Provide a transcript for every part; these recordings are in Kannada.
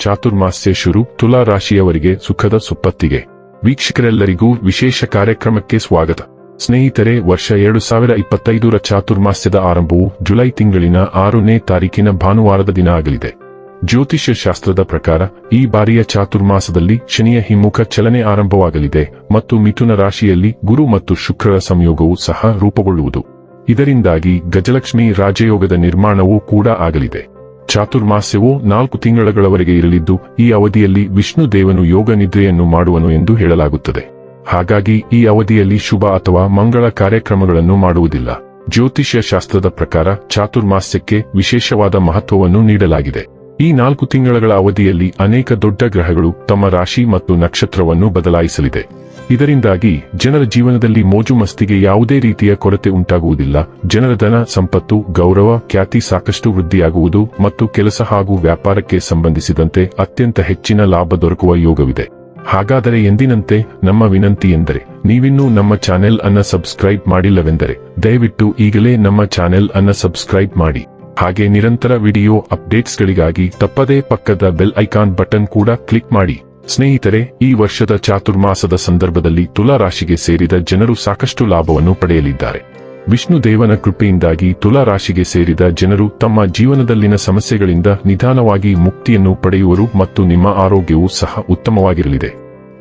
ಚಾತುರ್ಮಾಸ್ಯ ಶುರು ತುಲಾ ರಾಶಿಯವರಿಗೆ ಸುಖದ ಸುಪ್ಪತ್ತಿಗೆ. ವೀಕ್ಷಕರೆಲ್ಲರಿಗೂ ವಿಶೇಷ ಕಾರ್ಯಕ್ರಮಕ್ಕೆ ಸ್ವಾಗತ. ಸ್ನೇಹಿತರೆ, ವರ್ಷ ಎರಡು ಸಾವಿರ ಇಪ್ಪತ್ತೈದರ ಚಾತುರ್ಮಾಸ್ಯದ ಆರಂಭವು ಜುಲೈ ತಿಂಗಳಿನ ಆರನೇ ತಾರೀಕಿನ ಭಾನುವಾರದ ದಿನ ಆಗಲಿದೆ. ಜ್ಯೋತಿಷ್ಯ ಶಾಸ್ತ್ರದ ಪ್ರಕಾರ, ಈ ಬಾರಿಯ ಚಾತುರ್ಮಾಸದಲ್ಲಿ ಶನಿಯ ಹಿಮ್ಮುಖ ಚಲನೆ ಆರಂಭವಾಗಲಿದೆ ಮತ್ತು ಮಿಥುನ ರಾಶಿಯಲ್ಲಿ ಗುರು ಮತ್ತು ಶುಕ್ರರ ಸಂಯೋಗವು ಸಹ ರೂಪುಗೊಳ್ಳುವುದು. ಇದರಿಂದಾಗಿ ಗಜಲಕ್ಷ್ಮಿ ರಾಜಯೋಗದ ನಿರ್ಮಾಣವೂ ಕೂಡ ಆಗಲಿದೆ. ಚಾತುರ್ಮಾಸ್ಯವು ನಾಲ್ಕು ತಿಂಗಳಗಳವರೆಗೆ ಇರಲಿದ್ದು, ಈ ಅವಧಿಯಲ್ಲಿ ವಿಷ್ಣು ದೇವನು ಯೋಗ ನಿದ್ರೆಯನ್ನು ಮಾಡುವನು ಎಂದು ಹೇಳಲಾಗುತ್ತದೆ. ಹಾಗಾಗಿ, ಈ ಅವಧಿಯಲ್ಲಿ ಶುಭ ಅಥವಾ ಮಂಗಳ ಕಾರ್ಯಕ್ರಮಗಳನ್ನು ಮಾಡುವುದಿಲ್ಲ. ಜ್ಯೋತಿಷ್ಯ ಶಾಸ್ತ್ರದ ಪ್ರಕಾರ ಚಾತುರ್ಮಾಸ್ಯಕ್ಕೆ ವಿಶೇಷವಾದ ಮಹತ್ವವನ್ನು ನೀಡಲಾಗಿದೆ. ಈ ನಾಲ್ಕು ತಿಂಗಳ ಅವಧಿಯಲ್ಲಿ ಅನೇಕ ದೊಡ್ಡ ಗ್ರಹಗಳು ತಮ್ಮ ರಾಶಿ ಮತ್ತು ನಕ್ಷತ್ರವನ್ನು ಬದಲಾಯಿಸಲಿದೆ. ಇದರಿಂದಾಗಿ ಜನರ ಜೀವನದಲ್ಲಿ ಮೋಜು ಮಸ್ತಿಗೆ ಯಾವುದೇ ರೀತಿಯ ಕೊರತೆ ಉಂಟಾಗುವುದಿಲ್ಲ. ಜನರ ಧನ, ಸಂಪತ್ತು, ಗೌರವ, ಖ್ಯಾತಿ ಸಾಕಷ್ಟು ವೃದ್ಧಿಯಾಗುವುದು ಮತ್ತು ಕೆಲಸ ಹಾಗೂ ವ್ಯಾಪಾರಕ್ಕೆ ಸಂಬಂಧಿಸಿದಂತೆ ಅತ್ಯಂತ ಹೆಚ್ಚಿನ ಲಾಭ ದೊರಕುವ ಯೋಗವಿದೆ. ಹಾಗಾದರೆ ಎಂದಿನಂತೆ ನಮ್ಮ ವಿನಂತಿ ಎಂದರೆ, ನೀವಿನ್ನೂ ನಮ್ಮ ಚಾನೆಲ್ ಅನ್ನ ಸಬ್ಸ್ಕ್ರೈಬ್ ಮಾಡಿಲ್ಲವೆಂದರೆ, ದಯವಿಟ್ಟು ಈಗಲೇ ನಮ್ಮ ಚಾನೆಲ್ ಅನ್ನ ಸಬ್ಸ್ಕ್ರೈಬ್ ಮಾಡಿ. ಹಾಗೆ ನಿರಂತರ ವಿಡಿಯೋ ಅಪ್ಡೇಟ್ಸ್ಗಳಿಗಾಗಿ ತಪ್ಪದೇ ಪಕ್ಕದ ಬೆಲ್ ಐಕಾನ್ ಬಟನ್ ಕೂಡ ಕ್ಲಿಕ್ ಮಾಡಿ. ಸ್ನೇಹಿತರೆ, ಈ ವರ್ಷದ ಚಾತುರ್ಮಾಸದ ಸಂದರ್ಭದಲ್ಲಿ ತುಲಾ ರಾಶಿಗೆ ಸೇರಿದ ಜನರು ಸಾಕಷ್ಟು ಲಾಭವನ್ನು ಪಡೆಯಲಿದ್ದಾರೆ. ವಿಷ್ಣು ದೇವನ ಕೃಪೆಯಿಂದಾಗಿ ತುಲಾ ರಾಶಿಗೆ ಸೇರಿದ ಜನರು ತಮ್ಮ ಜೀವನದಲ್ಲಿನ ಸಮಸ್ಯೆಗಳಿಂದ ನಿಧಾನವಾಗಿ ಮುಕ್ತಿಯನ್ನು ಪಡೆಯುವರು ಮತ್ತು ನಿಮ್ಮ ಆರೋಗ್ಯವೂ ಸಹ ಉತ್ತಮವಾಗಿರಲಿದೆ.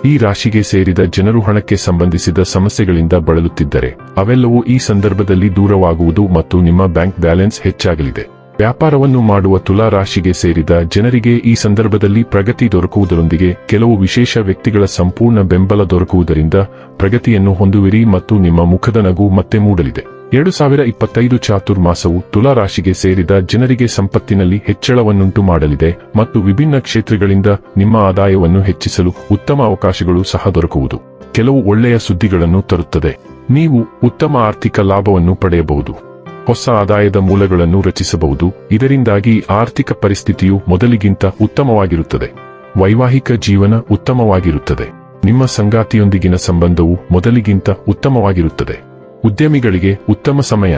ಈ ರಾಶಿಗೆ ಸೇರಿದ ಜನರು ಹಣಕ್ಕೆ ಸಂಬಂಧಿಸಿದ ಸಮಸ್ಯೆಗಳಿಂದ ಬಳಲುತ್ತಿದ್ದರೆ, ಅವೆಲ್ಲವೂ ಈ ಸಂದರ್ಭದಲ್ಲಿ ದೂರವಾಗುವುದು ಮತ್ತು ನಿಮ್ಮ ಬ್ಯಾಂಕ್ ಬ್ಯಾಲೆನ್ಸ್ ಹೆಚ್ಚಾಗಲಿದೆ. ವ್ಯಾಪಾರವನ್ನು ಮಾಡುವ ತುಲಾ ರಾಶಿಗೆ ಸೇರಿದ ಜನರಿಗೆ ಈ ಸಂದರ್ಭದಲ್ಲಿ ಪ್ರಗತಿ ದೊರಕುವುದರೊಂದಿಗೆ ಕೆಲವು ವಿಶೇಷ ವ್ಯಕ್ತಿಗಳ ಸಂಪೂರ್ಣ ಬೆಂಬಲ ದೊರಕುವುದರಿಂದ ಪ್ರಗತಿಯನ್ನು ಹೊಂದುವಿರಿ ಮತ್ತು ನಿಮ್ಮ ಮುಖದ ನಗು ಮತ್ತೆ ಮೂಡಲಿದೆ. ಎರಡು ಸಾವಿರ ಇಪ್ಪತ್ತೈದು ಚಾತುರ್ಮಾಸವು ತುಲಾ ರಾಶಿಗೆ ಸೇರಿದ ಜನರಿಗೆ ಸಂಪತ್ತಿನಲ್ಲಿ ಹೆಚ್ಚಳವನ್ನುಂಟು ಮಾಡಲಿದೆ ಮತ್ತು ವಿಭಿನ್ನ ಕ್ಷೇತ್ರಗಳಿಂದ ನಿಮ್ಮ ಆದಾಯವನ್ನು ಹೆಚ್ಚಿಸಲು ಉತ್ತಮ ಅವಕಾಶಗಳು ಸಹ ದೊರಕುವುದು. ಕೆಲವು ಒಳ್ಳೆಯ ಸುದ್ದಿಗಳನ್ನು ತರುತ್ತದೆ. ನೀವು ಉತ್ತಮ ಆರ್ಥಿಕ ಲಾಭವನ್ನು ಪಡೆಯಬಹುದು. ಹೊಸ ಆದಾಯದ ಮೂಲಗಳನ್ನು ರಚಿಸಬಹುದು. ಇದರಿಂದಾಗಿ ಆರ್ಥಿಕ ಪರಿಸ್ಥಿತಿಯು ಮೊದಲಿಗಿಂತ ಉತ್ತಮವಾಗಿರುತ್ತದೆ. ವೈವಾಹಿಕ ಜೀವನ ಉತ್ತಮವಾಗಿರುತ್ತದೆ. ನಿಮ್ಮ ಸಂಗಾತಿಯೊಂದಿಗಿನ ಸಂಬಂಧವು ಮೊದಲಿಗಿಂತ ಉತ್ತಮವಾಗಿರುತ್ತದೆ. ಉದ್ಯಮಿಗಳಿಗೆ ಉತ್ತಮ ಸಮಯ.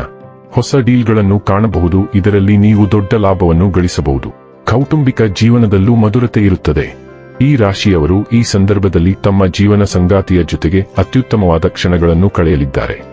ಹೊಸ ಡೀಲ್ಗಳನ್ನು ಕಾಣಬಹುದು. ಇದರಲ್ಲಿ ನೀವು ದೊಡ್ಡ ಲಾಭವನ್ನು ಗಳಿಸಬಹುದು. ಕೌಟುಂಬಿಕ ಜೀವನದಲ್ಲೂ ಮಧುರತೆ ಇರುತ್ತದೆ. ಈ ರಾಶಿಯವರು ಈ ಸಂದರ್ಭದಲ್ಲಿ ತಮ್ಮ ಜೀವನ ಸಂಗಾತಿಯ ಜೊತೆಗೆ ಅತ್ಯುತ್ತಮವಾದ ಕ್ಷಣಗಳನ್ನು ಕಳೆಯಲಿದ್ದಾರೆ.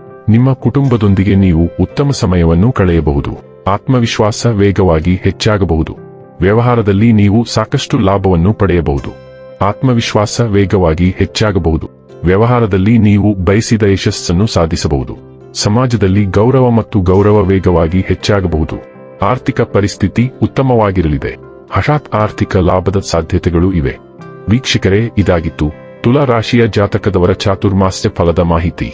ನಿಮ್ಮ ಕುಟುಂಬದೊಂದಿಗೆ ನೀವು ಉತ್ತಮ ಸಮಯವನ್ನು ಕಳೆಯಬಹುದು. ಆತ್ಮವಿಶ್ವಾಸ ವೇಗವಾಗಿ ಹೆಚ್ಚಾಗಬಹುದು. ವ್ಯವಹಾರದಲ್ಲಿ ನೀವು ಸಾಕಷ್ಟು ಲಾಭವನ್ನು ಪಡೆಯಬಹುದು. ಆತ್ಮವಿಶ್ವಾಸ ವೇಗವಾಗಿ ಹೆಚ್ಚಾಗಬಹುದು. ವ್ಯವಹಾರದಲ್ಲಿ ನೀವು ಬಯಸಿದ ಯಶಸ್ಸನ್ನು ಸಾಧಿಸಬಹುದು. ಸಮಾಜದಲ್ಲಿ ಗೌರವ ಮತ್ತು ಗೌರವ ವೇಗವಾಗಿ ಹೆಚ್ಚಾಗಬಹುದು. ಆರ್ಥಿಕ ಪರಿಸ್ಥಿತಿ ಉತ್ತಮವಾಗಿರಲಿದೆ. ಹಠಾತ್ ಆರ್ಥಿಕ ಲಾಭದ ಸಾಧ್ಯತೆಗಳು ಇವೆ. ವೀಕ್ಷಕರೇ, ಇದಾಗಿತ್ತು. ತುಲಾ ರಾಶಿಯ ಜಾತಕದವರ ಚಾತುರ್ಮಾಸ್ಯ ಫಲದ ಮಾಹಿತಿ.